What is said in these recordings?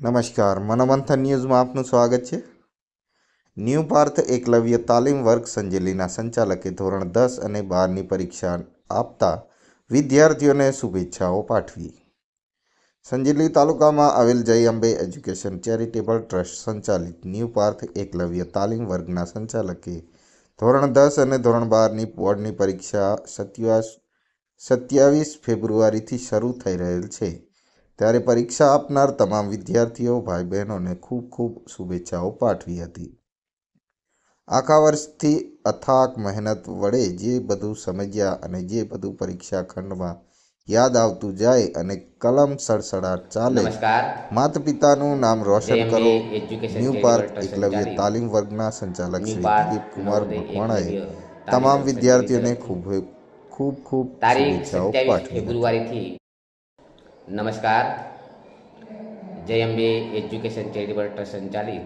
નમસ્કાર, મનોમંથન ન્યૂઝમાં આપનું સ્વાગત છે. ન્યૂ પાર્થ એકલવ્ય તાલીમ વર્ગ સંજેલીના સંચાલકે ધોરણ દસ અને બારની પરીક્ષા આપતા વિદ્યાર્થીઓને શુભેચ્છાઓ પાઠવી. સંજેલી તાલુકામાં આવેલ Jay Ambe education charitable trust સંચાલિત ન્યૂ પાર્થ એકલવ્ય તાલીમ વર્ગના સંચાલકે ધોરણ દસ અને ધોરણ બારની બોર્ડની પરીક્ષા સત્યાવીસ સત્યાવીસ ફેબ્રુઆરીથી શરૂ થઈ રહેલ છે. ત્યારે પરીક્ષા આપનાર તમામ વિદ્યાર્થીઓ ભાઈ બહેનોને ખૂબ ખૂબ શુભેચ્છાઓ પાઠવી હતી. આખા વર્ષથી અથાક મહેનત વડે જે બધું સમજ્યા અને જે બધું પરીક્ષા ખંડમાં યાદ આવતું જાય અને કલમ સડસડાટ ચાલે માતા પિતાનું નામ રોશન કરો. ન્યૂ પાર્ક એકલવ્ય તાલીમ વર્ગના સંચાલક શ્રી દિલીપ કુમાર મકવાણાએ તમામ વિદ્યાર્થીઓને ખૂબ ખૂબ ખૂબ શુભેચ્છાઓ પાઠવી હતી. નમસ્કાર. Jay Ambe education charitable trust સંચાલિત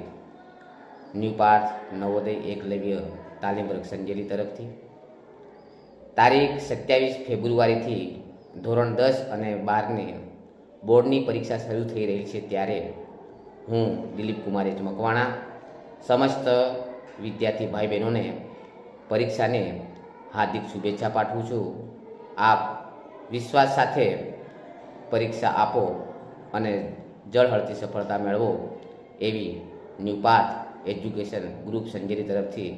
ન્યૂ પાર્થ નવોદય એકલવ્ય તાલીમ વર્ગ સંજેલી તરફથી. તારીખ સત્યાવીસ ફેબ્રુઆરીથી ધોરણ દસ અને બારની બોર્ડની પરીક્ષા શરૂ થઈ રહી છે ત્યારે હું દિલીપ કુમાર એચ. મકવાણા સમસ્ત વિદ્યાર્થી ભાઈ બહેનોને પરીક્ષાને હાર્દિક શુભેચ્છા પાઠવું છું. આપ વિશ્વાસ સાથે પરીક્ષા આપો અને જળહળતી સફળતા મેળવો એવી ન્યૂ એજ્યુકેશન ગ્રુપ સંજેરી તરફથી